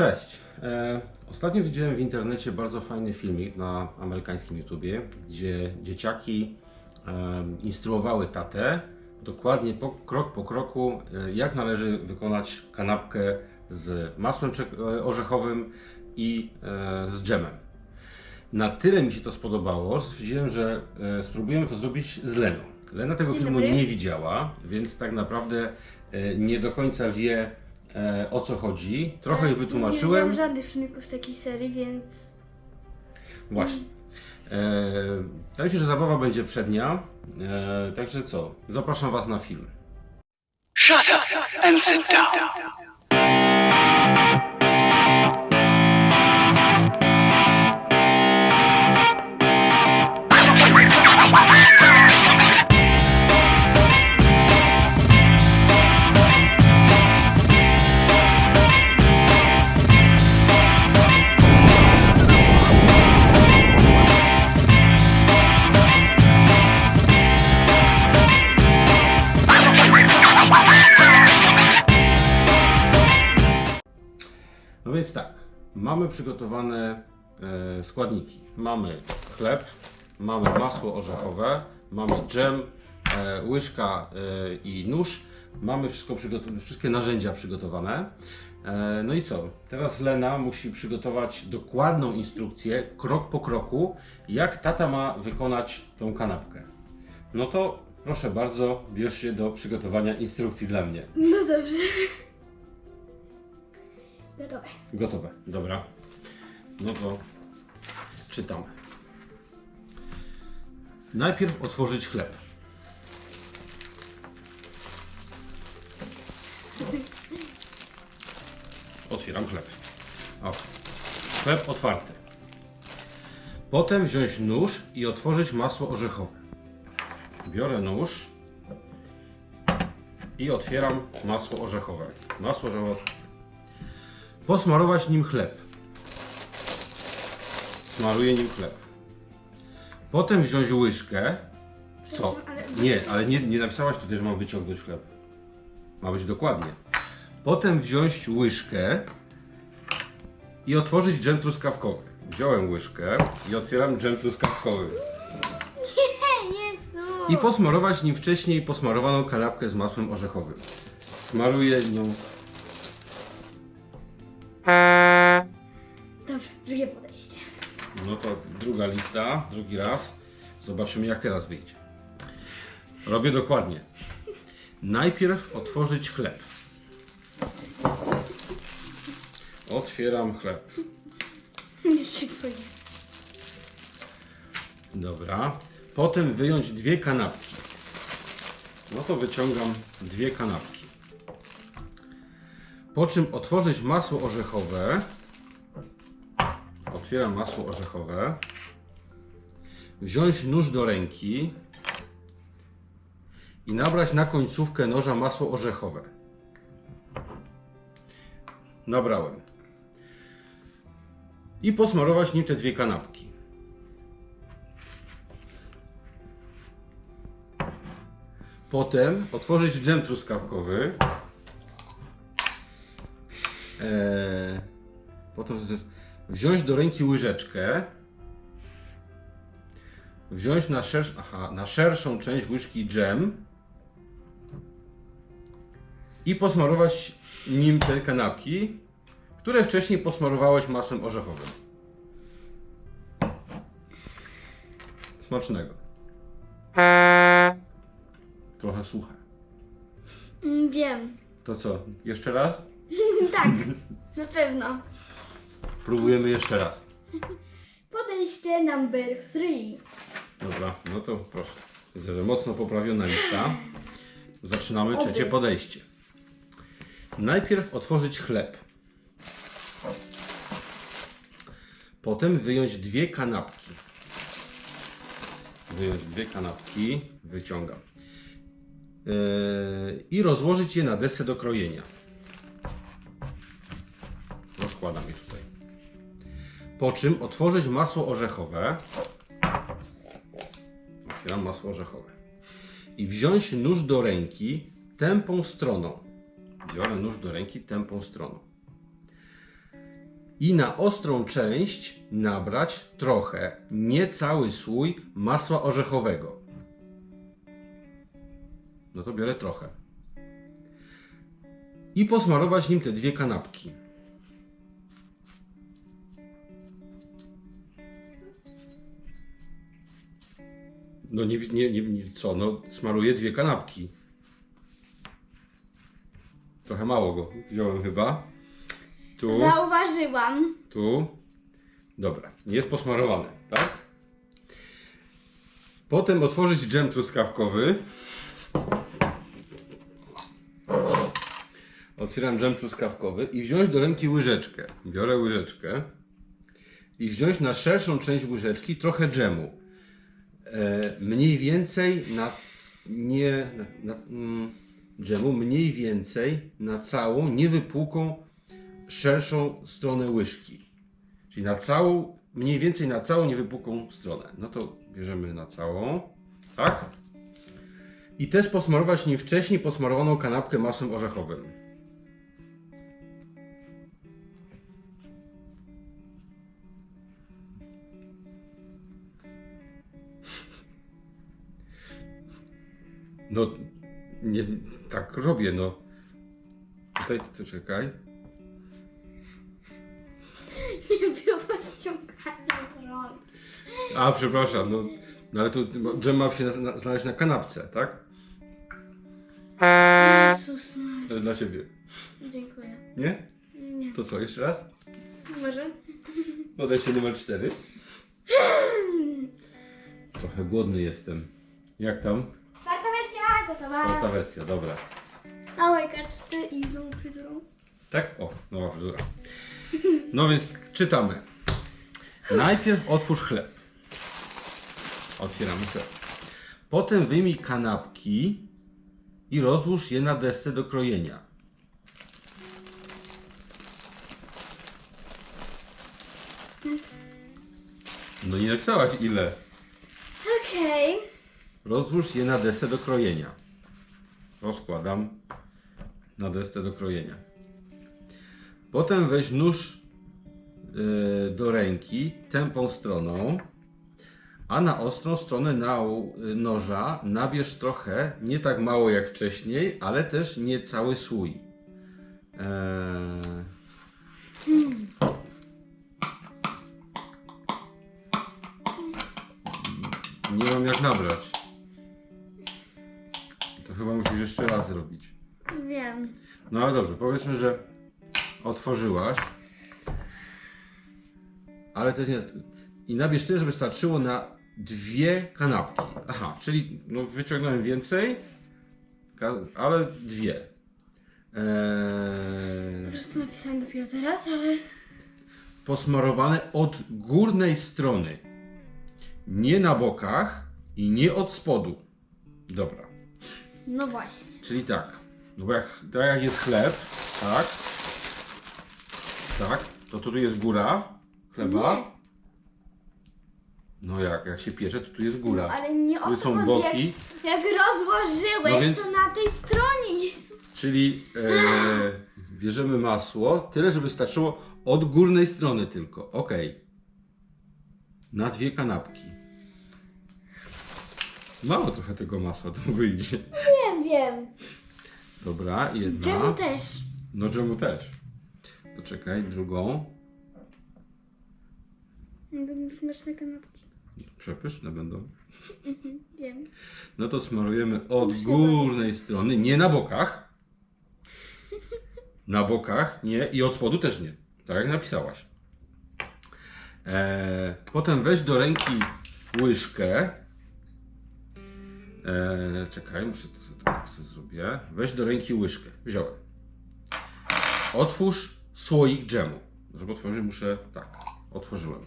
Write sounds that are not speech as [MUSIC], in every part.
Cześć. E, ostatnio widziałem w internecie bardzo fajny filmik na amerykańskim YouTubie, gdzie dzieciaki e, instruowały tatę dokładnie po, krok po kroku, e, jak należy wykonać kanapkę z masłem orzechowym i e, z dżemem. Na tyle mi się to spodobało, że stwierdziłem, że e, spróbujemy to zrobić z Leną. Lena tego filmu nie widziała, więc tak naprawdę e, nie do końca wie e, o co chodzi. Trochę jej Nie wytłumaczyłem. widziałam żadnych filmików z takiej serii, więc Właśnie. E, Wydaje mi się, że zabawa będzie przednia. E, także co? Zapraszam Was na film. Shut up and sit down. Mamy przygotowane e, składniki. Mamy chleb, mamy masło orzechowe, mamy dżem, e, łyżka e, i nóż. Mamy wszystko wszystkie narzędzia przygotowane. E, no i co? Teraz Lena musi przygotować dokładną instrukcję, krok po kroku, jak tata ma wykonać tą kanapkę. No to proszę bardzo, bierz się do przygotowania instrukcji dla mnie. no dobrze. Gotowe. Gotowe, dobra. No to czytam. Najpierw otworzyć chleb. Otwieram chleb. O. Chleb otwarty. Potem wziąć nóż i otworzyć masło orzechowe. Biorę nóż i otwieram masło orzechowe. Masło orzechowe Posmarować nim chleb. Smaruję nim chleb. Potem wziąć łyżkę. Co? Nie, ale nie, nie napisałaś tutaj, że mam wyciągnąć chleb. Ma być dokładnie. Potem wziąć łyżkę i otworzyć dżem truskawkowy. Wziąłem łyżkę i otwieram dżem truskawkowy. I posmarować nim wcześniej posmarowaną kanapkę z masłem orzechowym. Smaruję nią Dobra, drugie podejście. No to druga lista, drugi raz. Zobaczymy jak teraz wyjdzie. Robię dokładnie. Najpierw otworzyć chleb. Otwieram chleb. Jeszcze. Dobra. Potem wyjąć dwie kanapki. No to wyciągam dwie kanapki. Po czym otworzyć masło orzechowe. Otwieram masło orzechowe. Wziąć nóż do ręki i nabrać na końcówkę noża masło orzechowe. Nabrałem. I posmarować nim te dwie kanapki. Potem otworzyć dżem truskawkowy. Potem z- wziąć do ręki łyżeczkę. Wziąć na, szersz, aha, na szerszą część łyżki dżem. I posmarować nim te kanapki, które wcześniej posmarowałeś masłem orzechowym. Smacznego. Trochę suche. Mm, Wiem. To co? Jeszcze raz? [LAUGHS] Tak, na pewno. Próbujemy jeszcze raz. Podejście number three. Dobra, no to proszę. Widzę, że mocno poprawiona lista. Zaczynamy Oby. trzecie podejście. Najpierw otworzyć chleb. Potem wyjąć dwie kanapki. Wyjąć dwie kanapki, wyciągam. Yy, I rozłożyć je na desce do krojenia. Rozkładam je tutaj. Po czym otworzyć masło orzechowe. Otwieram masło orzechowe. I wziąć nóż do ręki tępą stroną. Biorę nóż do ręki tępą stroną. I na ostrą część nabrać trochę, nie cały słój masła orzechowego. No to biorę trochę. I posmarować nim te dwie kanapki. No nie, nie, nie, co, no smaruję dwie kanapki. Trochę mało go wziąłem chyba. Tu, Zauważyłam. tu. Dobra, jest posmarowany, tak? Potem otworzyć dżem truskawkowy. Otwieram dżem truskawkowy i wziąć do ręki łyżeczkę. Biorę łyżeczkę i wziąć na szerszą część łyżeczki trochę dżemu. E, mniej więcej na nie na, na, mm, dżemu mniej więcej na całą niewypukłą szerszą stronę łyżki. Czyli na całą, mniej więcej na całą niewypukłą stronę. No to bierzemy na całą, tak? I też posmarować nim wcześniej posmarowaną kanapkę masłem orzechowym. No, nie, tak robię, no. Tutaj, to czekaj. [LAUGHS] Nie było ściągania z rąk. A, przepraszam, no, no ale tu bo dżem ma się na, na, znaleźć na kanapce, tak? Jezus Maria. To dla ciebie. Dziękuję. Nie? Nie. To co, jeszcze raz? Może? Podejście numer cztery. Trochę głodny jestem. Jak tam? Gotowa. Czwarta wersja, dobra. Na mojej kartce i z nową fryzurą. Tak? O, nowa fryzura. No więc czytamy. Najpierw otwórz chleb. Otwieramy chleb. Potem wyjmij kanapki i rozłóż je na desce do krojenia. No nie napisałaś ile. Okej. Rozłóż je na desce do krojenia. Rozkładam na desce do krojenia. Potem weź nóż yy, do ręki tępą stroną, a na ostrą stronę na, noża nabierz trochę, nie tak mało jak wcześniej, ale też nie cały słój. Eee, Nie mam jak nabrać. To chyba musisz jeszcze raz zrobić. Wiem. No ale dobrze, powiedzmy, że otworzyłaś. Ale też nie. I nabierz tyle, żeby starczyło na dwie kanapki. Aha, czyli no, wyciągnąłem więcej, ale dwie. Eee, Po prostu napisałam dopiero teraz, ale... posmarowane od górnej strony. Nie na bokach i nie od spodu. Dobra. No właśnie. Czyli tak, no bo jak, tak jak jest chleb, tak, tak, to tu jest góra chleba. No jak, jak się piecze, to tu jest góra. No, ale nie o Tu to są chodzi. boki, Jak, jak rozłożyłeś, No więc- to na tej stronie jest... czyli e, bierzemy masło, tyle żeby starczyło od górnej strony tylko, ok. Na dwie kanapki. Mało trochę tego masła tu wyjdzie. Wiem. Dobra, jedna. Czemu też? No czemu też? To czekaj, drugą. Będą smaczne kanapki. Przepyszne będą. Wiem. No to smarujemy od górnej strony, nie na bokach. [LAUGHS] Na bokach nie i od spodu też nie. Tak jak napisałaś. Eee, potem weź do ręki łyżkę. Eee, czekaj, muszę to, tak sobie zrobię. Weź do ręki łyżkę. Wziąłem. Otwórz słoik dżemu. Żeby otworzyć, muszę tak. Otworzyłem.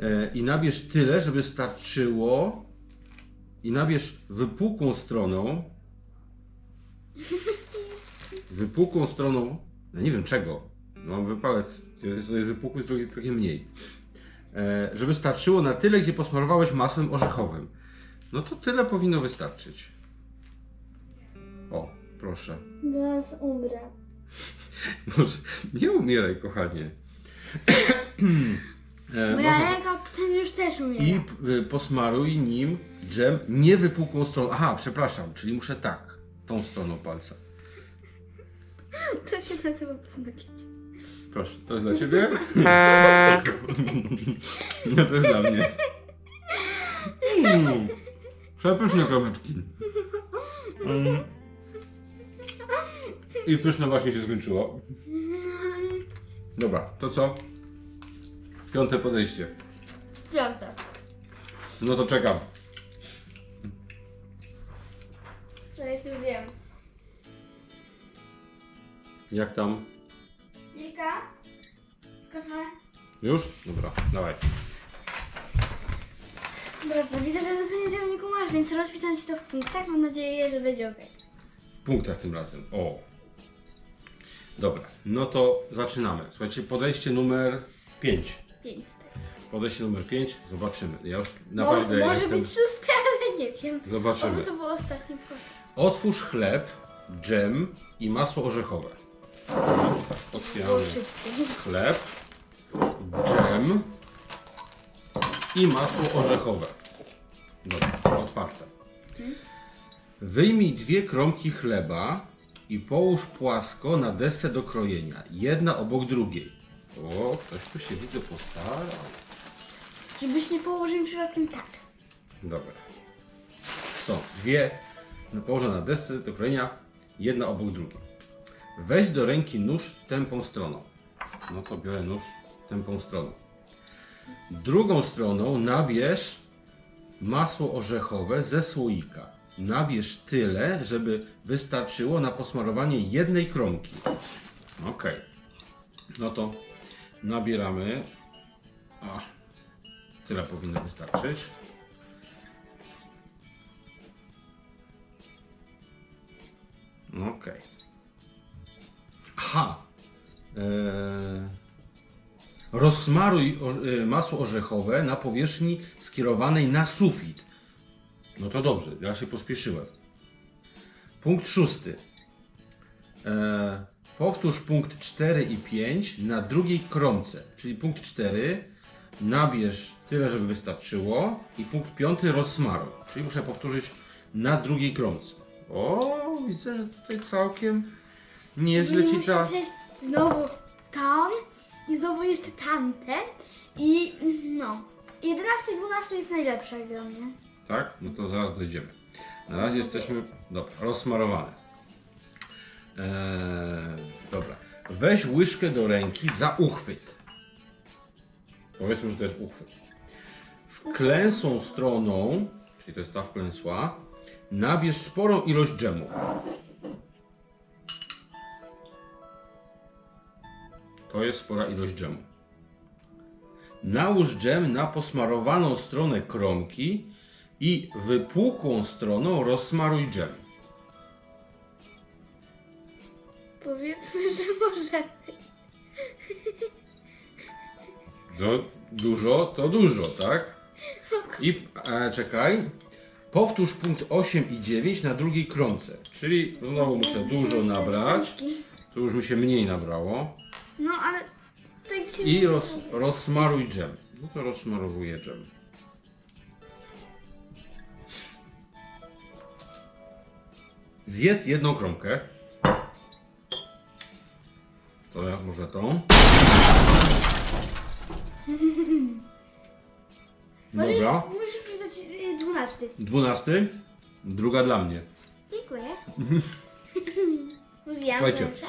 E, i nabierz tyle, żeby starczyło i nabierz wypukłą stroną wypukłą stroną no nie wiem czego no, mam wypalec z jest wypukły, z drugiej trochę mniej e, żeby starczyło na tyle, gdzie posmarowałeś masłem orzechowym no to tyle powinno wystarczyć o, proszę Zaraz umrę. [LAUGHS] Może nie umieraj, kochanie. [CLEARS THROAT] E, Moja można- ręka już też umie. I y, posmaruj nim dżem nie wypukłą stroną. Aha, przepraszam, czyli muszę tak, tą stroną palca. [LAUGHS] To się nazywa paznokieć. Proszę, to jest dla ciebie? No [LAUGHS] to jest dla mnie. Mm. Przepyszne kromeczki. Mm. I pyszne właśnie się skończyło. Dobra, to co? Piąte podejście. Piąte. No to czekam. Ja się zjem. Jak tam? Wika? Skoczę. Już? Dobra, dawaj. Dobra, widzę, że zupełnie tego nie kumasz, więc rozpisam ci to w punktach. Mam nadzieję, że będzie ok. W punktach tym razem. O. Dobra, no to zaczynamy. Słuchajcie, podejście numer 5. Pięć tak. Podejście numer 5, zobaczymy. Ja już Mo- naprawdę może jestem... być szóste, ale nie wiem. Zobaczymy. Oby to było ostatnie proszę. Otwórz chleb, dżem i masło orzechowe. Było otwieramy szybciej. chleb, dżem i masło orzechowe. Dobra, otwarte. Wyjmij dwie kromki chleba i połóż płasko na desce do krojenia, jedna obok drugiej. O, ktoś tu się widzę postarał. Żebyś nie położył przypadkiem tak. Dobra. Są dwie no, położę na desce do krojenia, jedna obok drugiej. Weź do ręki nóż tępą stroną. No to biorę nóż tępą stroną. Drugą stroną nabierz masło orzechowe ze słoika. Nabierz tyle, żeby wystarczyło na posmarowanie jednej kromki. Ok. No to nabieramy. A, tyle powinno wystarczyć. Okej. Aha. Eee, rozsmaruj e, masło orzechowe na powierzchni skierowanej na sufit. No to dobrze, ja się pospieszyłem. Punkt szósty. Eee, powtórz punkt 4 i 5 na drugiej kromce. Czyli punkt 4 nabierz tyle, żeby wystarczyło i punkt 5 rozsmaruj. Czyli muszę powtórzyć na drugiej kromce. O, widzę, że tutaj całkiem nieźle ci ta... znowu tam i znowu jeszcze tamten. I no. 11 i 12 jest najlepsza jak dla mnie. Tak? No to zaraz dojdziemy. Na razie jesteśmy, dobra, rozsmarowane. Eee, dobra. Weź łyżkę do ręki za uchwyt. Powiedzmy, że to jest uchwyt. Wklęsłą stroną, czyli to jest ta wklęsła, nabierz sporą ilość dżemu. To jest spora ilość dżemu. Nałóż dżem na posmarowaną stronę kromki i wypukłą stroną rozsmaruj dżem. Powiedzmy, że może. To dużo, to dużo, tak? I e, czekaj. Powtórz punkt 8 i 9 na drugiej kromce. Czyli znowu muszę dużo nabrać. Tu już mi się mniej nabrało. No ale tak się I roz, rozsmaruj dżem. No to rozsmarowuję dżem. Zjedz jedną kromkę. To ja może tą. [LAUGHS] Dobra. Musisz, przeczytać y, 12. Dwunasty. Druga dla mnie. Dziękuję. [LAUGHS] Mówiłam, Słuchajcie. proszę.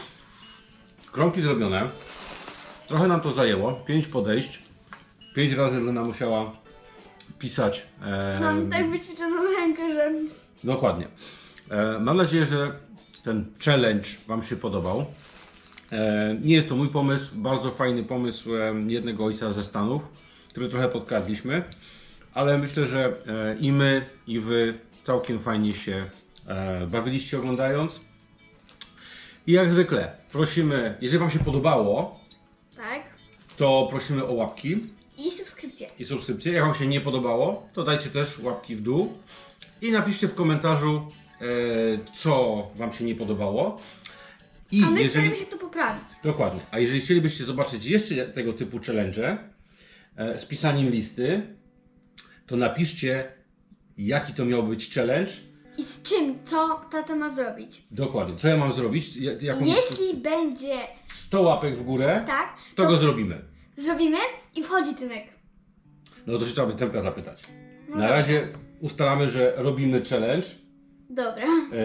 Kromki zrobione. Trochę nam to zajęło. Pięć podejść. Pięć razy Lena musiała pisać. E, Mam tak wyćwiczoną rękę, że Dokładnie. E, mam nadzieję, że ten challenge Wam się podobał. E, nie jest to mój pomysł, bardzo fajny pomysł e, jednego ojca ze Stanów, który trochę podkradliśmy, ale myślę, że e, i my, i Wy całkiem fajnie się e, bawiliście oglądając. I jak zwykle prosimy, jeżeli Wam się podobało, tak. to prosimy o łapki I subskrypcję. i subskrypcję. Jak Wam się nie podobało, to dajcie też łapki w dół i napiszcie w komentarzu, e, co Wam się nie podobało. I A my staramy się to poprawić. Dokładnie. A jeżeli chcielibyście zobaczyć jeszcze tego typu challenge e, z pisaniem listy, to napiszcie, jaki to miał być challenge. I z czym, co tata ma zrobić. Dokładnie. Co ja mam zrobić? Ja- Jaką Jeśli będzie 100 łapek w górę, tak, to go zrobimy. zrobimy i wchodzi Tymek. No to się trzeba by Temka zapytać. No Na razie ustalamy, że robimy challenge. Dobra. E,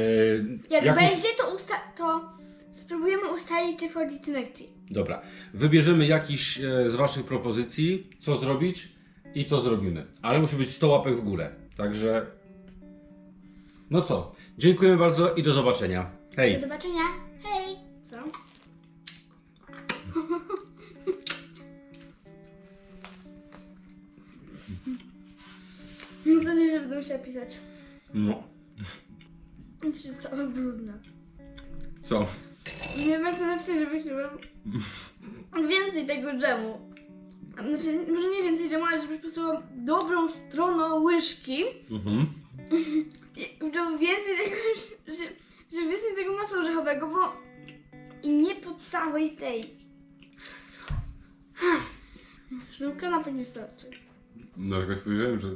Jak jakąś- będzie, to, usta- to spróbujemy ustalić, czy wchodzi Tymek, czy... Dobra. Wybierzemy jakiś e, z Waszych propozycji, co zrobić i to zrobimy. Ale musi być 100 łapek w górę. Także. No co? Dziękuję bardzo i do zobaczenia. Hej! Do zobaczenia. Hej! Co? No to nie, że będę musiała pisać. No. Myślę, że całe brudne. Co? Nie wiem, co napisać, żeby się więcej tego dżemu. Znaczy, może nie więcej dżemu, ale żebyś posłuchał dobrą stroną łyżki. Mhm. Żeby więcej tego, że, że więcej tego masła orzechowego, bo i nie po całej tej. Sznurka na pewno starczy. No, jakoś powiedziałem, że